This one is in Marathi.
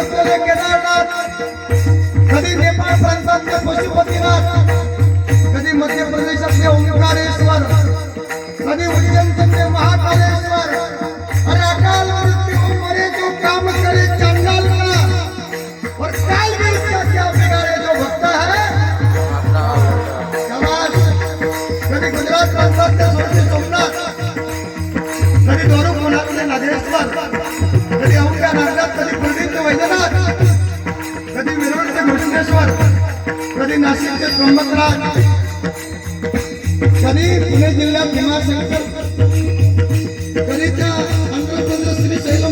असलेले केदारनाथ कधी नेपाळ प्रांतातले पशुपतीनाथ कधी मध्य प्रदेशातले ओंकारेश्वर कधी उज्जैनचे महाकालेश्वर अरे अकाल मृत्यु मरे जो काम करे चंगल का और काल भी उसका क्या बिगाड़े जो भक्ता है समाज कधी गुजरात प्रांतातले सोडते सोमनाथ कधी दोरुक मनातले नागेश्वर नाशिकचे त्र्यंबकराज कधी पुणे जिल्ह्यात भीमाशंकर कधी त्या आंध्र श्री शैल